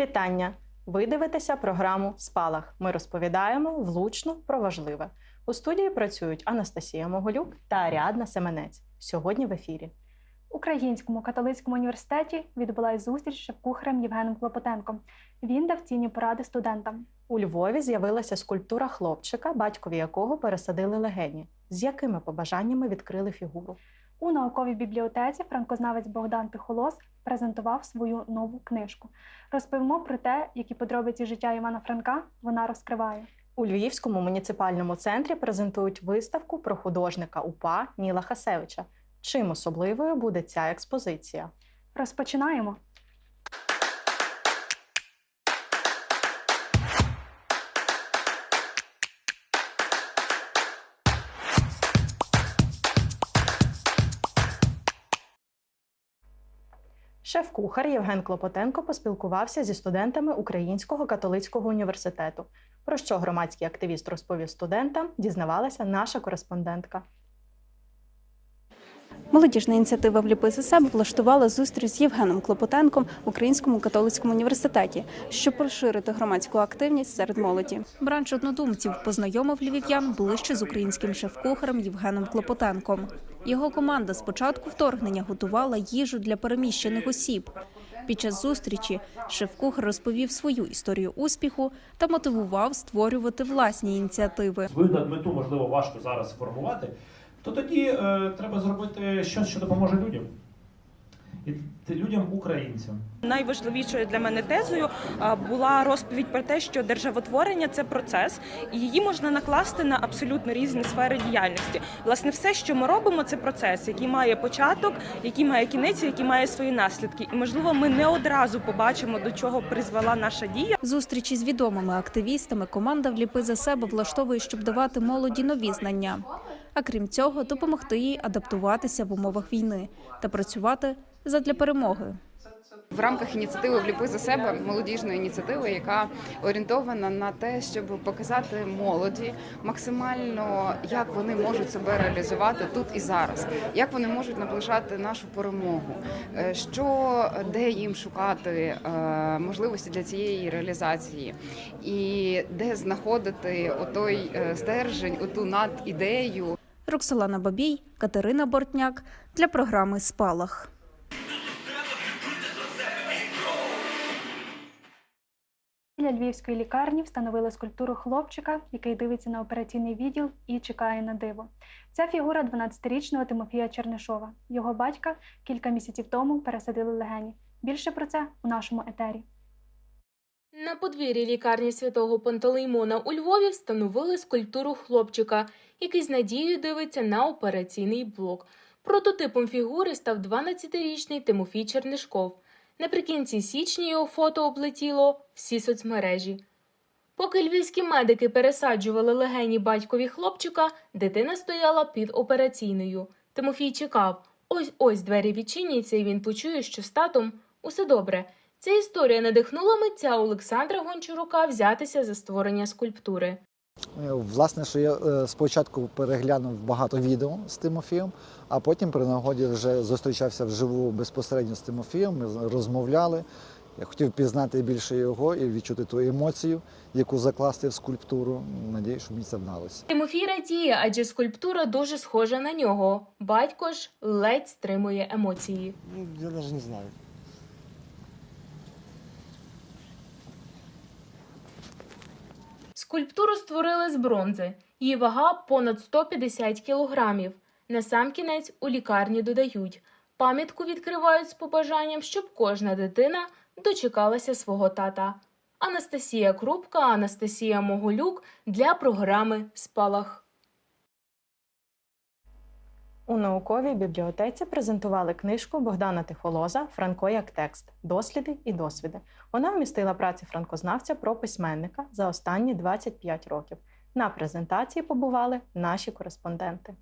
Вітання! Ви дивитеся програму Спалах. Ми розповідаємо влучно про важливе. У студії працюють Анастасія Моголюк та Аріадна Семенець. Сьогодні в ефірі. Українському католицькому університеті відбулась зустріч з шеф-кухарем Євгеном Клопотенком. Він дав цінні поради студентам. У Львові з'явилася скульптура хлопчика, батькові якого пересадили легені. З якими побажаннями відкрили фігуру? У науковій бібліотеці франкознавець Богдан Тихолос презентував свою нову книжку. Розповімо про те, які подробиці життя Івана Франка вона розкриває. У Львівському муніципальному центрі презентують виставку про художника УПА Ніла Хасевича. Чим особливою буде ця експозиція? Розпочинаємо. Шеф-кухар Євген Клопотенко поспілкувався зі студентами Українського католицького університету. Про що громадський активіст розповів студентам, дізнавалася наша кореспондентка. Молодіжна ініціатива «Вліпи за себе влаштувала зустріч з Євгеном Клопотенком в Українському католицькому університеті, щоб розширити громадську активність серед молоді. Бранч однодумців познайомив львів'ян ближче з українським шеф-кухарем Євгеном Клопотенком. Його команда з початку вторгнення готувала їжу для переміщених осіб. Під час зустрічі шеф-кухар розповів свою історію успіху та мотивував створювати власні ініціативи. видно мету, можливо, важко зараз сформувати, то тоді е, треба зробити щось, що допоможе людям. І людям українцям. Найважливішою для мене тезою була розповідь про те, що державотворення це процес, і її можна накласти на абсолютно різні сфери діяльності. Власне, все, що ми робимо, це процес, який має початок, який має кінець, який має свої наслідки. І можливо, ми не одразу побачимо, до чого призвела наша дія. Зустрічі з відомими активістами команда «Вліпи за себе влаштовує, щоб давати молоді нові знання. А крім цього, допомогти їй адаптуватися в умовах війни та працювати задля перемоги. В рамках ініціативи «Вліпи за себе молодіжної ініціативи, яка орієнтована на те, щоб показати молоді максимально, як вони можуть себе реалізувати тут і зараз, як вони можуть наближати нашу перемогу, е, що де їм шукати е, можливості для цієї реалізації, і де знаходити отой е, стержень, оту надідею. Роксолана Бабій, Катерина Бортняк для програми Спалах. Біля львівської лікарні встановили скульптуру хлопчика, який дивиться на операційний відділ і чекає на диво. Ця фігура 12-річного Тимофія Чернишова. Його батька кілька місяців тому пересадили легені. Більше про це у нашому етері. На подвір'ї лікарні святого Пантелеймона у Львові встановили скульптуру хлопчика, який з надією дивиться на операційний блок. Прототипом фігури став 12-річний Тимофій Чернишков. Наприкінці січня його фото облетіло всі соцмережі. Поки львівські медики пересаджували легені батькові хлопчика, дитина стояла під операційною. Тимофій чекав. Ось ось двері відчиняться, і він почує, що з татом усе добре. Ця історія надихнула митця Олександра Гончарука взятися за створення скульптури. Е, Власне, що я е, спочатку переглянув багато відео з Тимофієм, а потім при нагоді вже зустрічався вживу безпосередньо з Тимофієм. Ми розмовляли. Я хотів пізнати більше його і відчути ту емоцію, яку закласти в скульптуру. Надію, що мені це вдалося. Тимофій радіє, адже скульптура дуже схожа на нього. Батько ж ледь стримує емоції. Ну, я даже не знаю. Скульптуру створили з бронзи. Її вага понад 150 кілограмів. Насамкінець у лікарні додають. Пам'ятку відкривають з побажанням, щоб кожна дитина дочекалася свого тата. Анастасія Крупка, Анастасія Моголюк для програми Спалах. У науковій бібліотеці презентували книжку Богдана Тихолоза Франко як текст Досліди і досвіди. Вона вмістила праці франкознавця про письменника за останні 25 років. На презентації побували наші кореспонденти.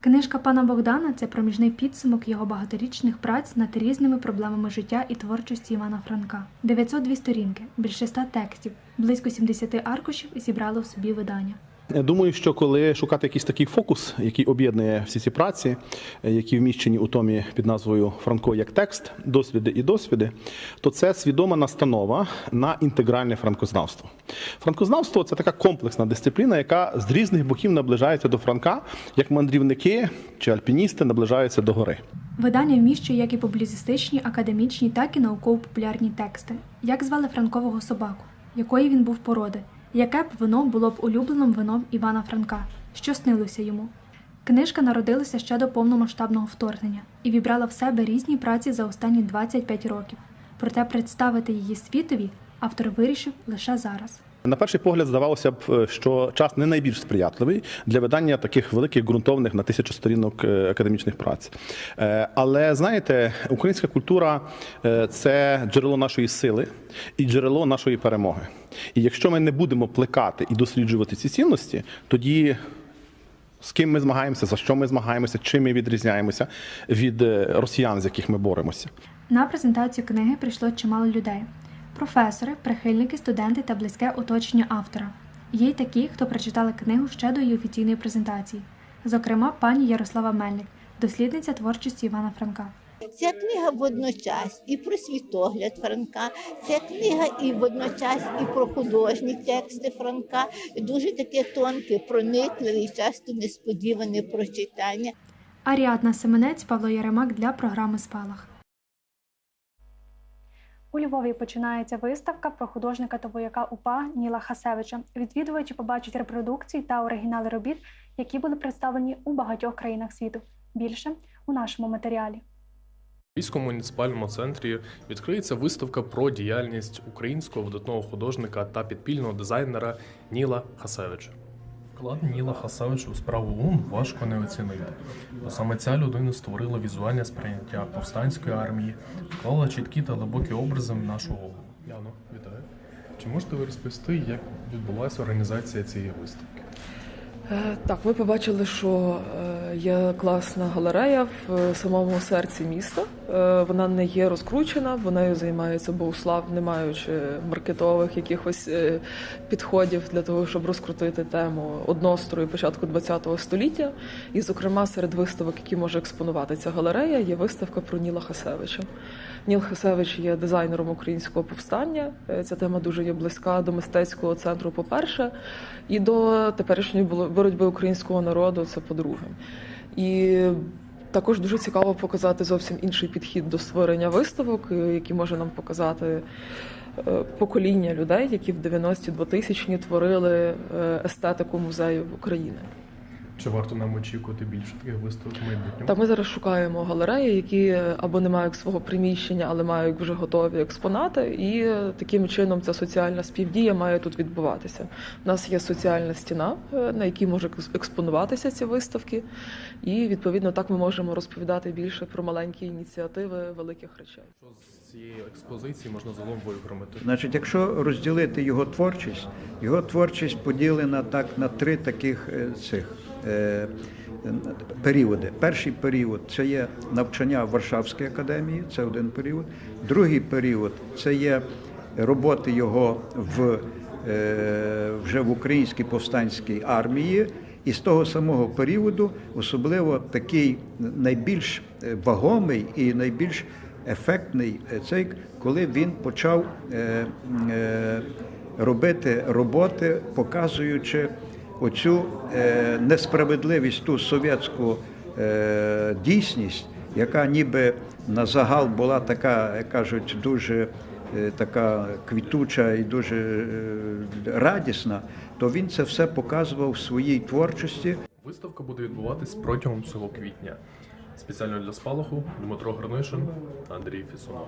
Книжка пана Богдана це проміжний підсумок його багаторічних праць над різними проблемами життя і творчості Івана Франка. 902 сторінки, більше 100 текстів, близько 70 аркушів зібрали в собі видання. Думаю, що коли шукати якийсь такий фокус, який об'єднує всі ці праці, е, які вміщені у томі під назвою Франко як текст, досліди і досвіди, то це свідома настанова на інтегральне франкознавство. Франкознавство це така комплексна дисципліна, яка з різних боків наближається до Франка, як мандрівники чи альпіністи наближаються до гори. Видання вміщує як і публіцистичні, академічні, так і науково-популярні тексти. Як звали Франкового собаку? Якої він був породи? Яке б вино було б улюбленим вином Івана Франка? Що снилося йому? Книжка народилася ще до повномасштабного вторгнення і вібрала в себе різні праці за останні 25 років. Проте представити її світові автор вирішив лише зараз. На перший погляд здавалося б, що час не найбільш сприятливий для видання таких великих ґрунтовних на тисячу сторінок е, академічних праць. Е, Але знаєте, українська культура е, це джерело нашої сили і джерело нашої перемоги. І якщо ми не будемо плекати і досліджувати ці цінності, тоді. З ким ми змагаємося, за що ми змагаємося, чим ми відрізняємося від е, росіян, з яких ми боремося. На презентацію книги прийшло чимало людей: професори, прихильники, студенти та близьке оточення автора. Є й такі, хто прочитали книгу ще до її офіційної презентації, зокрема, пані Ярослава Мельник, дослідниця творчості Івана Франка. Ця книга водночас і про світогляд Франка, ця книга і водночас і про художні тексти Франка. Дуже таке тонке, проникливе і часто несподіване прочитання. Аріадна Семенець, Павло Яремак для програми Спалах. У Львові починається виставка про художника та вояка УПА Ніла Хасевича. Відвідувачі побачать репродукції та оригінали робіт, які були представлені у багатьох країнах світу. Більше у нашому матеріалі. Львівському муніципальному центрі відкриється виставка про діяльність українського видатного художника та підпільного дизайнера Ніла Хасевича. Вклад Ніла Хасавича у справу ОУН важко не оцінити, бо саме ця людина створила візуальне сприйняття повстанської армії, вклала чіткі та глибокі образи в нашу голову. Яно, вітаю. Чи можете ви розповісти, як відбулася організація цієї виставки? Е, Так, ми побачили, що е, є класна галерея в е, самому серці міста. Вона не є розкручена, нею займається Богуслав, не маючи маркетових якихось підходів для того, щоб розкрутити тему однострою початку ХХ століття. І, зокрема, серед виставок, які може експонувати ця галерея, є виставка про Ніла Хасевича. Ніл Хасевич є дизайнером українського повстання. Ця тема дуже є близька до мистецького центру, по-перше, і до теперішньої боротьби українського народу, це по-друге. І також дуже цікаво показати зовсім інший підхід до створення виставок, е, які може нам показати е, покоління людей, які в 90-ті 2000-ні творили е, естетику музею України. Чи варто нам очікувати більше таких виставок в майбутньому? Та ми зараз шукаємо галереї, які або не мають свого приміщення, але мають вже готові експонати, і таким чином ця соціальна співдія має тут відбуватися. У нас є соціальна стіна, е, на якій можуть екс- експонуватися ці виставки, і відповідно так ми можемо розповідати більше про маленькі ініціативи великих речей. Що з цієї експозиції можна загалом виокремити? Значить, якщо розділити його творчість, його творчість поділена так на три таких е, цих періоди. Перший період це є навчання в Варшавській академії, це один період. Другий період це є роботи його в, е, вже в українській повстанській армії. І з того самого періоду особливо такий найбільш е, вагомий і найбільш ефектний е, цей, коли він почав е, е, робити роботи, показуючи оцю е, несправедливість, ту совєтську е, дійсність, яка ніби на загал була така, як кажуть, дуже е, така квітуча і дуже радісна, то він це все показував в своїй творчості. Виставка буде відбуватись протягом цього квітня. Спеціально для спалаху Дмитро Гринишин, Андрій Фісунов.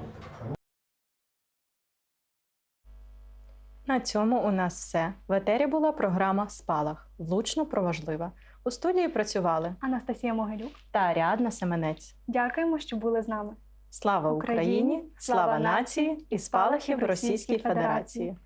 На цьому у нас все. В етері була програма Спалах. Влучно про важливе. У студії працювали Анастасія Могилюк. та Рядна Семенець. Дякуємо, що були з нами. Слава Україні, Україні! Слава нації і спалахів Російській Федерації!